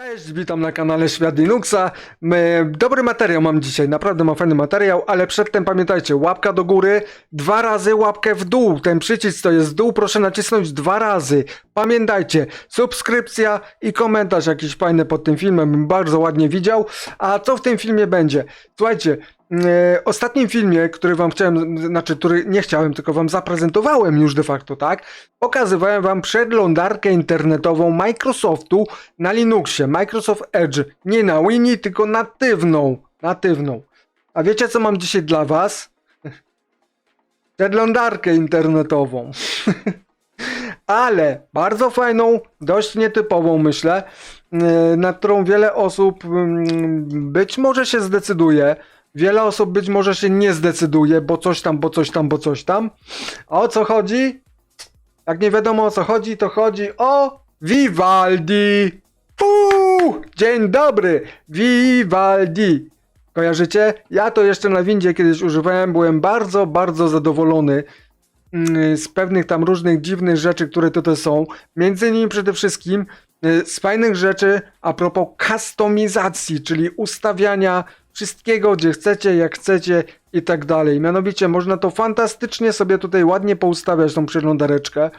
Cześć, witam na kanale Świat Linuxa. Dobry materiał mam dzisiaj, naprawdę mam fajny materiał, ale przedtem pamiętajcie, łapka do góry, dwa razy łapkę w dół. Ten przycisk to jest dół, proszę nacisnąć dwa razy. Pamiętajcie, subskrypcja i komentarz jakiś fajny pod tym filmem, bym bardzo ładnie widział. A co w tym filmie będzie? Słuchajcie, ostatnim filmie, który wam chciałem, znaczy, który nie chciałem, tylko wam zaprezentowałem już de facto, tak? Pokazywałem wam przeglądarkę internetową Microsoftu na Linuxie. Microsoft Edge. Nie na Wini, tylko natywną. Natywną. A wiecie co mam dzisiaj dla was? Przeglądarkę internetową. Ale bardzo fajną, dość nietypową myślę, yy, na którą wiele osób mm, być może się zdecyduje. Wiele osób być może się nie zdecyduje, bo coś tam, bo coś tam, bo coś tam. A o co chodzi? Jak nie wiadomo o co chodzi, to chodzi o Vivaldi. Puu! Dzień dobry, Vivaldi. Kojarzycie? Ja to jeszcze na windzie kiedyś używałem, byłem bardzo, bardzo zadowolony mm, z pewnych tam różnych dziwnych rzeczy, które tutaj są. Między innymi przede wszystkim y, z fajnych rzeczy a propos kustomizacji, czyli ustawiania wszystkiego, gdzie chcecie, jak chcecie i tak dalej. Mianowicie można to fantastycznie sobie tutaj ładnie poustawiać tą przeglądareczkę,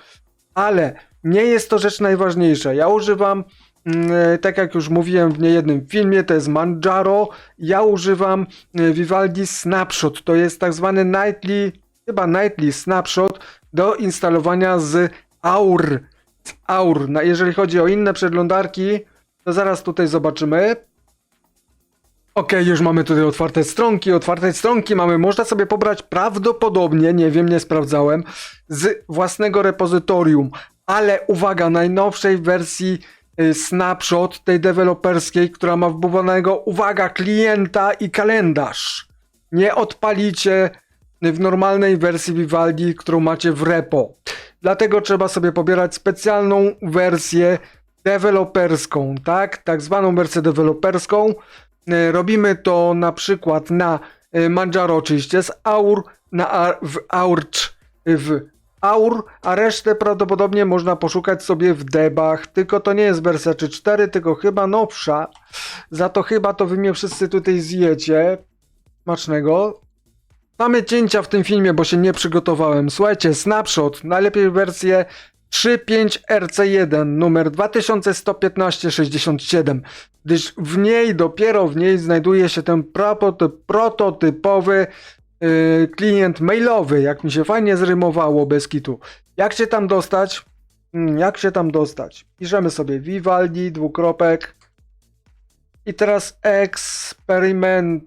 ale nie jest to rzecz najważniejsza. Ja używam mm, e, tak jak już mówiłem w niejednym filmie, to jest Manjaro. Ja używam e, Vivaldi Snapshot. To jest tak zwany nightly, chyba nightly snapshot do instalowania z AUR. Z AUR. Jeżeli chodzi o inne przeglądarki, to zaraz tutaj zobaczymy. Okej, już mamy tutaj otwarte stronki. Otwarte stronki mamy, można sobie pobrać prawdopodobnie, nie wiem, nie sprawdzałem, z własnego repozytorium. Ale uwaga, najnowszej wersji y, snapshot tej deweloperskiej, która ma wbudowanego, uwaga, klienta i kalendarz. Nie odpalicie w normalnej wersji Vivaldi, którą macie w repo. Dlatego trzeba sobie pobierać specjalną wersję deweloperską, tak? Tak zwaną wersję deweloperską. E, Robimy to na przykład na e, Manjaro oczywiście z AUR, na w AURCH w AUR, a resztę prawdopodobnie można poszukać sobie w debach, tylko to nie jest wersja 3.4, tylko chyba nowsza. Za to chyba to wy mnie wszyscy tutaj zjecie. Smacznego. Mamy cięcia w tym filmie, bo się nie przygotowałem. Słuchajcie, snapshot, najlepiej wersję 3.5 RC1 numer 2115-67, gdyż w niej, dopiero w niej znajduje się ten prototyp, prototypowy yy, klient mailowy, jak mi się fajnie zrymowało bez kitu. Jak się tam dostać? Hmm, jak się tam dostać? Piszemy sobie Vivaldi, dwukropek i teraz experiment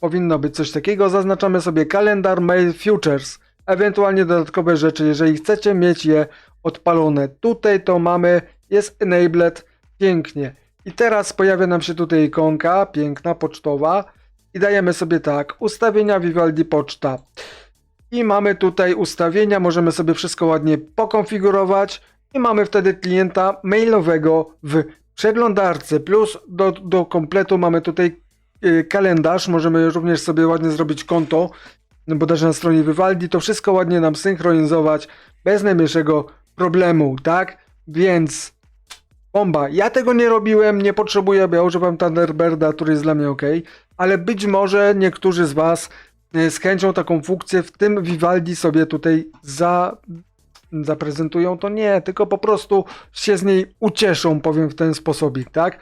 powinno być coś takiego. Zaznaczamy sobie kalendar mail futures, ewentualnie dodatkowe rzeczy, jeżeli chcecie mieć je odpalone. Tutaj to mamy, jest enabled, pięknie. I teraz pojawia nam się tutaj ikonka, piękna, pocztowa i dajemy sobie tak, ustawienia Vivaldi Poczta. I mamy tutaj ustawienia, możemy sobie wszystko ładnie pokonfigurować i mamy wtedy klienta mailowego w przeglądarce. Plus do, do kompletu mamy tutaj y, kalendarz, możemy również sobie ładnie zrobić konto, no bodajże na stronie Vivaldi, to wszystko ładnie nam synchronizować bez najmniejszego problemu, tak? Więc bomba. Ja tego nie robiłem, nie potrzebuję, bo ja używam Thunderbirda, który jest dla mnie ok, ale być może niektórzy z Was y, z chęcią taką funkcję w tym Vivaldi sobie tutaj za, zaprezentują, to nie, tylko po prostu się z niej ucieszą, powiem w ten sposobik, tak?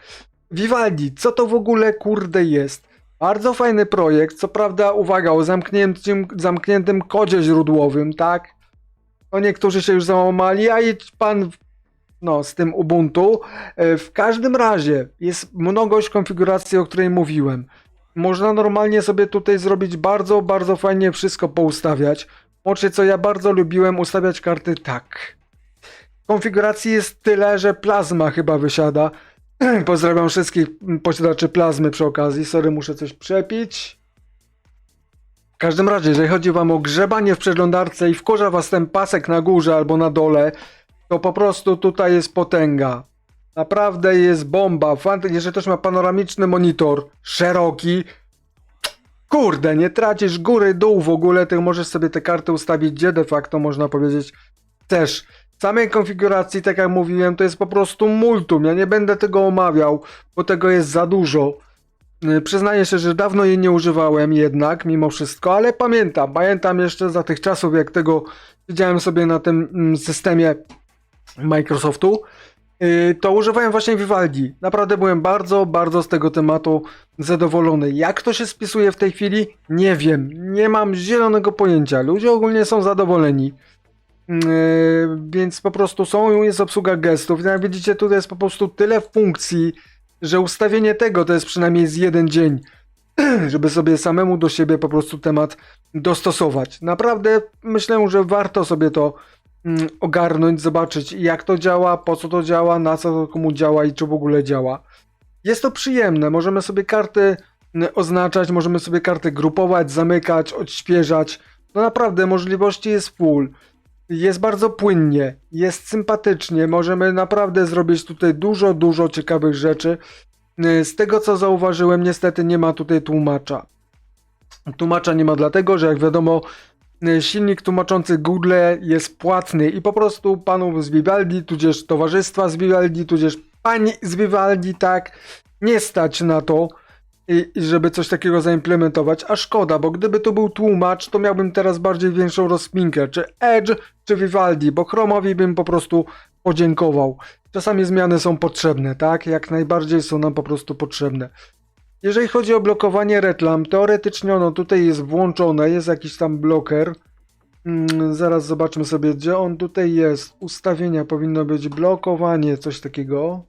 Vivaldi, co to w ogóle kurde jest? Bardzo fajny projekt, co prawda, uwaga, o zamkniętym, zamkniętym kodzie źródłowym, tak? No niektórzy się już załamali, a i pan no, z tym Ubuntu. E, W każdym razie jest mnogość konfiguracji, o której mówiłem. Można normalnie sobie tutaj zrobić bardzo, bardzo fajnie wszystko poustawiać. Łącznie co ja bardzo lubiłem ustawiać karty tak. Konfiguracji jest tyle, że plazma chyba wysiada. Pozdrawiam wszystkich posiadaczy plazmy przy okazji. Sorry, muszę coś przepić. Każdym razie, jeżeli chodzi wam o grzebanie w przeglądarce i wkurza was ten pasek na górze albo na dole, to po prostu tutaj jest potęga. Naprawdę jest bomba. Jeżeli ktoś ma panoramiczny monitor, szeroki, kurde, nie tracisz góry, dół w ogóle, ty możesz sobie te karty ustawić, gdzie de facto można powiedzieć chcesz. samej konfiguracji, tak jak mówiłem, to jest po prostu multum. Ja nie będę tego omawiał, bo tego jest za dużo. Y, Przyznaję się, że dawno jej nie używałem jednak, mimo wszystko, ale pamiętam, pamiętam jeszcze za tych czasów, jak tego siedziałem sobie na tym mm, systemie Microsoftu, y, to używałem właśnie Vivaldi. Naprawdę byłem bardzo, bardzo z tego tematu zadowolony. Jak to się spisuje w tej chwili? Nie wiem. Nie mam zielonego pojęcia. Ludzie ogólnie są zadowoleni. Yy, więc po prostu są, jest obsługa gestów. Jak widzicie, tutaj jest po prostu tyle funkcji, że ustawienie tego to jest przynajmniej z jeden dzień, żeby sobie samemu do siebie po prostu temat dostosować. Naprawdę myślę, że warto sobie to mm, ogarnąć, zobaczyć jak to działa, po co to działa, na co to komu działa i czy w ogóle działa. Jest to przyjemne, możemy sobie karty mm, oznaczać, możemy sobie karty grupować, zamykać, odświeżać. No naprawdę możliwości jest full. Jest bardzo płynnie, jest sympatycznie, możemy naprawdę zrobić tutaj dużo, dużo ciekawych rzeczy. Y, Z tego co zauważyłem, niestety nie ma tutaj tłumacza. Tłumacza nie ma dlatego, że jak wiadomo, y, silnik tłumaczący Google jest płatny i po prostu panów z Vivaldi, tudzież towarzystwa z Vivaldi, tudzież pani z Vivaldi, tak, nie stać na to, i, i żeby coś takiego zaimplementować, a szkoda, bo gdyby to był tłumacz, to miałbym teraz bardziej większą rozkminkę, czy Edge, czy Vivaldi, bo Chromowi bym po prostu podziękował. Czasami zmiany są potrzebne, tak? Jak najbardziej są nam po prostu potrzebne. Jeżeli chodzi o blokowanie reklam, teoretycznie ono tutaj jest włączone, jest jakiś tam bloker. Mm, zaraz zobaczmy sobie, gdzie on tutaj jest. Ustawienia powinno być blokowanie, coś takiego.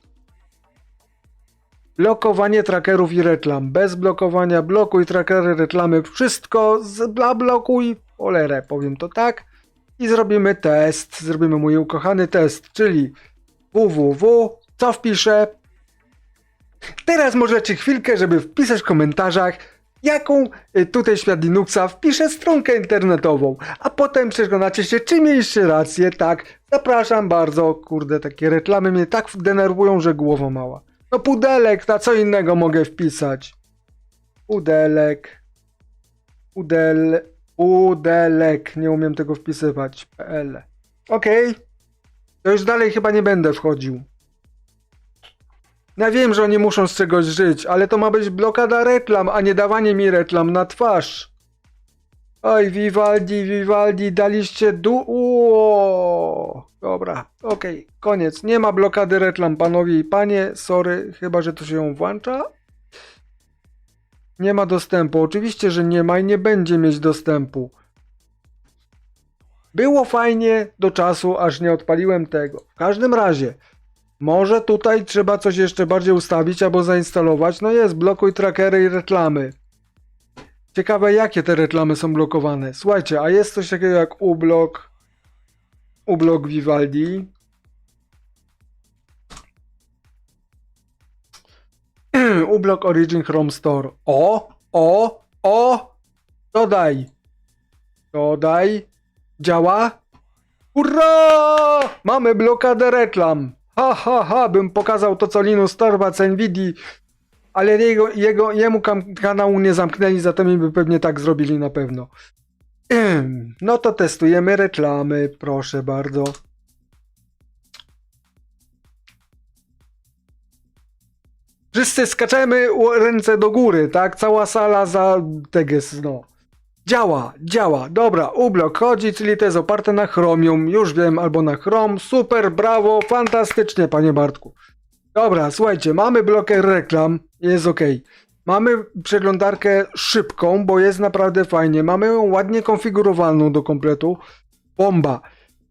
Blokowanie trackerów i reklam. Bez blokowania blokuj trackery, reklamy, wszystko zablokuj. Cholerę, powiem to tak. I zrobimy test. Zrobimy mój ukochany test, czyli www. Co wpiszę? Teraz możecie chwilkę, żeby wpisać w komentarzach, jaką y, tutaj świat Linuxa wpiszę stronkę internetową, a potem przekonacie się, czy mieliście rację, tak. Zapraszam bardzo, kurde, takie reklamy mnie tak denerwują, że głowa mała. No pudelek, na co innego mogę wpisać? Pudelek. Pudel. Pudelek. Nie umiem tego wpisywać. PL. Okej. To już dalej chyba nie będę wchodził. Ja wiem, że oni muszą z czegoś żyć, ale to ma być blokada reklam, a nie dawanie mi reklam na twarz. Oj, Vivaldi, Vivaldi, daliście du... Uo. Dobra, okej, koniec. Nie ma blokady reklam, panowie i panie. Sorry, chyba, że to się ją włącza. Nie ma dostępu. Oczywiście, że nie ma i nie będzie mieć dostępu. Było fajnie do czasu, aż nie odpaliłem tego. W każdym razie, może tutaj trzeba coś jeszcze bardziej ustawić albo zainstalować. No jest, blokuj trackery i reklamy. Ciekawe, jakie te reklamy są blokowane. Słuchajcie, a jest coś takiego jak ublok, ublok Vivaldi. ublok Origin Chrome Store. O, o, o, dodaj. Dodaj. Działa? Hurra! Mamy blokadę reklam. Ha, ha, ha, bym pokazał to, co Linus Torvalds Nvidia, ale jego, jego, jemu kanału nie zamknęli, zatem by pewnie tak zrobili na pewno. No to testujemy reklamy, proszę bardzo. Wszyscy skaczemy ręce do góry, tak? Cała sala za teges, no. Działa, działa. Dobra, ublok chodzi, czyli to jest oparte na chromium. Już wiem, albo na chrom. Super, brawo, fantastycznie, panie Bartku. Dobra, słuchajcie, mamy bloker reklam, jest ok. Mamy przeglądarkę szybką, bo jest naprawdę fajnie. Mamy ją ładnie konfigurowaną do kompletu. Bomba.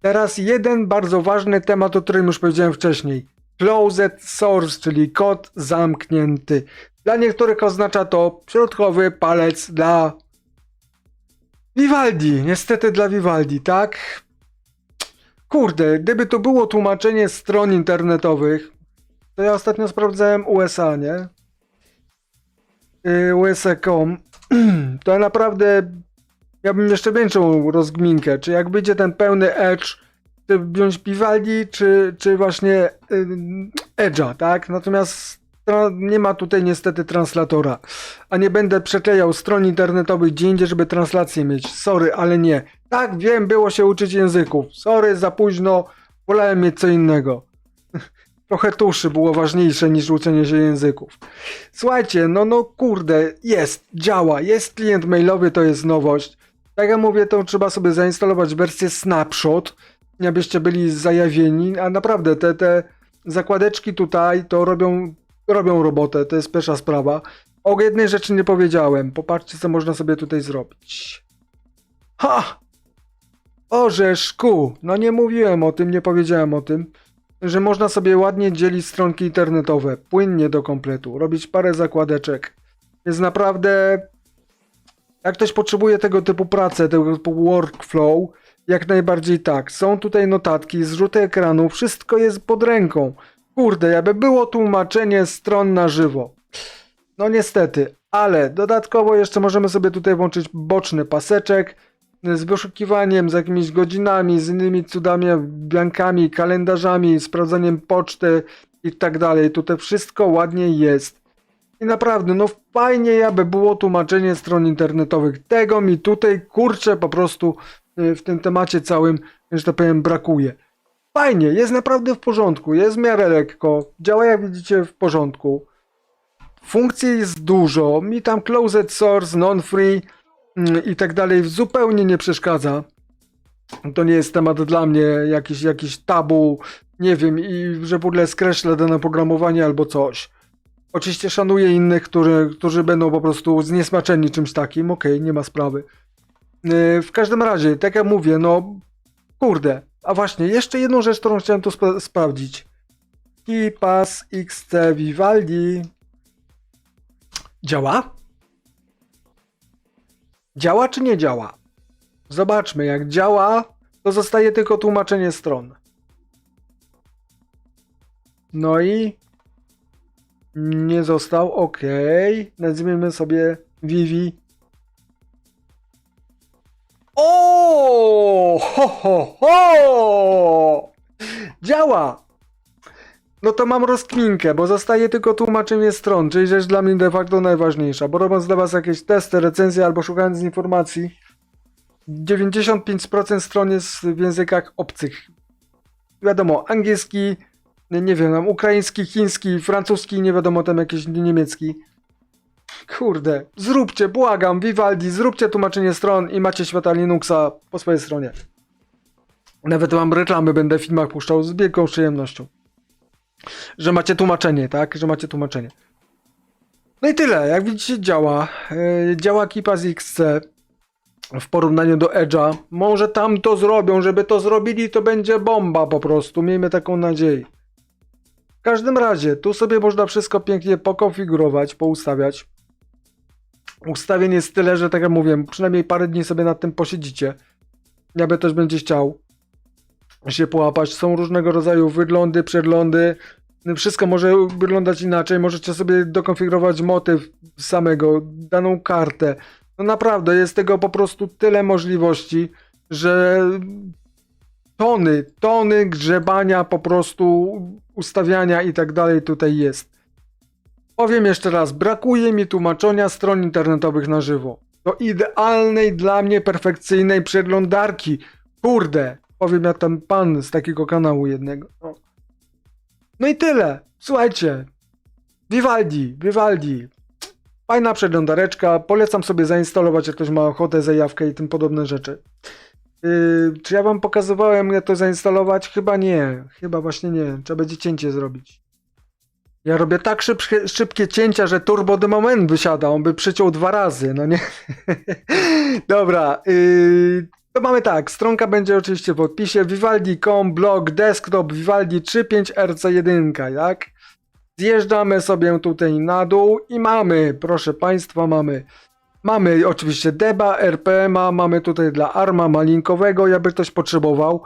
Teraz jeden bardzo ważny temat, o którym już powiedziałem wcześniej. Closed source, czyli kod zamknięty. Dla niektórych oznacza to środkowy palec dla Vivaldi. Niestety dla Vivaldi, tak? Kurde, gdyby to było tłumaczenie stron internetowych, to ja ostatnio sprawdzałem USA, nie? Yy, USA.com. To naprawdę ja bym jeszcze większą rozgminkę, czy jak będzie ten pełny Edge, czy wziąć Vivaldi, czy, czy właśnie yy, Edge'a, tak? Natomiast nie ma tutaj niestety translatora, a nie będę przeklejał stron internetowych gdzie indziej, żeby translację mieć. Sorry, ale nie. Tak, wiem, było się uczyć języków. Sorry, za późno. Wolałem mieć co innego. Trochę tuszy było ważniejsze niż uczenie się języków. Słuchajcie, no no kurde, jest, działa, jest klient mailowy, to jest nowość. Tak jak mówię, to trzeba sobie zainstalować wersję Snapshot, abyście byli zajawieni, a naprawdę te, te zakładeczki tutaj to robią, robią robotę, to jest pierwsza sprawa. O jednej rzeczy nie powiedziałem, popatrzcie co można sobie tutaj zrobić. Ha! Orzeszku! No nie mówiłem o tym, nie powiedziałem o tym, że można sobie ładnie dzielić stronki internetowe, płynnie do kompletu, robić parę zakładeczek. Jest naprawdę... Jak ktoś potrzebuje tego typu pracę, tego typu workflow, jak najbardziej tak. Są tutaj notatki, zrzuty ekranu, wszystko jest pod ręką. Kurde, jakby było tłumaczenie stron na żywo. No niestety, ale dodatkowo jeszcze możemy sobie tutaj włączyć boczny paseczek z wyszukiwaniem, z jakimiś godzinami, z innymi cudami, blankami, kalendarzami, sprawdzaniem poczty i tak dalej. Tutaj wszystko ładnie jest. I naprawdę, no fajnie jakby było tłumaczenie stron internetowych. Tego mi tutaj, kurczę, po prostu y, w tym temacie całym, że tak powiem, brakuje. Fajnie, jest naprawdę w porządku, jest w miarę lekko, działa jak widzicie w porządku. Funkcji jest dużo, mi tam closed source, non-free i tak dalej zupełnie nie przeszkadza. To nie jest temat dla mnie, jakiś, jakiś tabu, nie wiem, i że w ogóle skreślę dane programowanie albo coś. Oczywiście szanuję innych, którzy, którzy będą po prostu zniesmaczeni czymś takim, okej, nie ma sprawy. Yy, w każdym razie, tak jak mówię, no kurde, a właśnie, jeszcze jedną rzecz, którą chciałem tu spa- sprawdzić. KeyPass XC Vivaldi działa? Działa czy nie działa? Zobaczmy, jak działa, to zostaje tylko tłumaczenie stron. No i nie został, ok. Nazwijmy sobie Vivi. O! Ho, ho, ho! Działa! No to mam rozkminkę, bo zostaje tylko tłumaczenie stron, czyli rzecz dla mnie de facto najważniejsza, bo robiąc dla was jakieś testy, recenzje albo szukając informacji, 95% stron jest w językach obcych. Wiadomo, angielski, nie wiem, tam ukraiński, chiński, francuski, nie wiadomo tam jakiś niemiecki. Kurde, zróbcie, błagam, Vivaldi, zróbcie tłumaczenie stron i macie świata Linuxa po swojej stronie. Nawet mam reklamy, będę w filmach puszczał z wielką przyjemnością. Że macie tłumaczenie, tak? Że macie tłumaczenie. No i tyle, jak widzicie działa. Yy, działa KeePass XC w porównaniu do Edge'a. Może tam to zrobią, żeby to zrobili, to będzie bomba po prostu. Miejmy taką nadzieję. W każdym razie, tu sobie można wszystko pięknie pokonfigurować, poustawiać. Ustawień jest tyle, że tak jak mówię, przynajmniej parę dni sobie nad tym posiedzicie. Jakby też będzie chciał się połapać. Są różnego rodzaju wyglądy, przeglądy. Wszystko może wyglądać inaczej. Możecie sobie dokonfigurować motyw samego, daną kartę. No naprawdę, jest tego po prostu tyle możliwości, że tony, tony grzebania, po prostu ustawiania i tak dalej tutaj jest. Powiem jeszcze raz, brakuje mi tłumaczenia stron internetowych na żywo. Do idealnej dla mnie perfekcyjnej przeglądarki. Kurde, powiem ja ten pan z takiego kanału jednego. No, no i tyle. Słuchajcie. Vivaldi, Vivaldi. Fajna przeglądareczka. Polecam sobie zainstalować, jak ktoś ma ochotę, zajawkę i tym podobne rzeczy. Yy, czy ja wam pokazywałem, jak to zainstalować? Chyba nie. Chyba właśnie nie. Trzeba będzie cięcie zrobić. Ja robię tak szybkie, szybkie cięcia, że turbo de moment wysiada. On by przyciął dwa razy, no nie? Dobra. Yy, to mamy tak. Stronka będzie oczywiście w odpisie. Vivaldi.com, blog, desktop, Vivaldi 35RC1, tak? Zjeżdżamy sobie tutaj na dół i mamy, proszę Państwa, mamy Mamy oczywiście Deba, RPMa, mamy tutaj dla ARMA malinkowego, jakby ktoś potrzebował.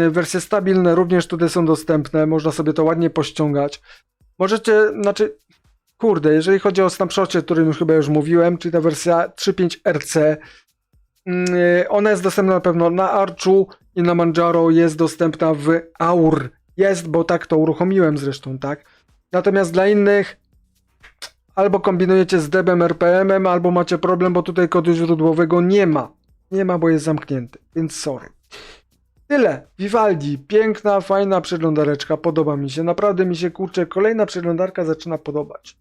Y, Wersje stabilne również tutaj są dostępne, można sobie to ładnie pościągać. Możecie, znaczy, kurde, jeżeli chodzi o snapshocie, o którym już chyba już mówiłem, czyli ta wersja 3.5 RC, ona jest dostępna na pewno na Archu i na Manjaro, jest dostępna w AUR. Jest, bo tak to uruchomiłem zresztą, tak? Natomiast dla innych albo kombinujecie z debem RPM-em, albo macie problem, bo tutaj kodu źródłowego nie ma. Nie ma, bo jest zamknięty, więc sorry. Tyle. Vivaldi. Piękna, fajna przeglądareczka. Podoba mi się. Naprawdę mi się, kurczę, kolejna przeglądarka zaczyna podobać.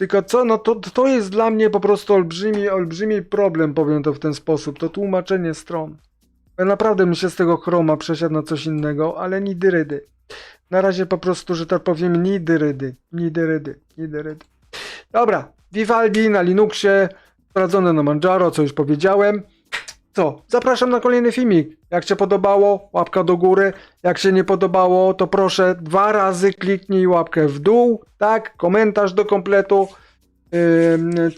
Tylko co, no to, to jest dla mnie po prostu olbrzymi, olbrzymi problem, powiem to w ten sposób. To tłumaczenie stron. Ja naprawdę bym się z tego chroma przesiadł na coś innego, ale nidy rydy. Na razie po prostu, że tak powiem, nidy rydy. Nidy rydy. Dobra. Vivaldi na Linuxie. Sprawdzone na Manjaro, co już powiedziałem. Co? Zapraszam na kolejny filmik. Jak się podobało, łapka do góry. Jak się nie podobało, to proszę dwa razy kliknij łapkę w dół. Tak, komentarz do kompletu.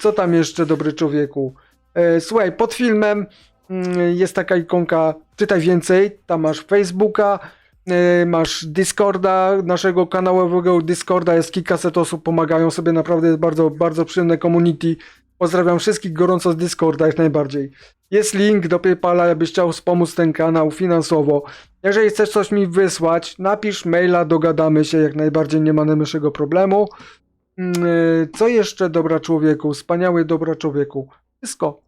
Co tam jeszcze, dobry człowieku? E, Słuchaj, pod filmem mm, jest taka ikonka Czytaj więcej. Tam masz Facebooka, e, masz Discorda, naszego kanałowego Discorda. Jest kilkaset osób, pomagają sobie. Naprawdę jest bardzo, bardzo przyjemne community. Pozdrawiam wszystkich gorąco z Discorda, jak najbardziej. Jest link do PayPala, jakbyś chciał wspomóc ten kanał finansowo. Jeżeli chcesz coś mi wysłać, napisz maila, dogadamy się, jak najbardziej nie ma najmniejszego problemu. Mm, y, Co jeszcze, dobra człowieku? Wspaniały, dobra człowieku. Wszystko.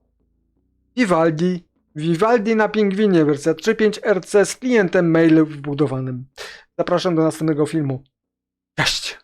Vivaldi. Vivaldi na pingwinie, wersja 3.5 RC z klientem mail wbudowanym. Zapraszam do następnego filmu. Cześć!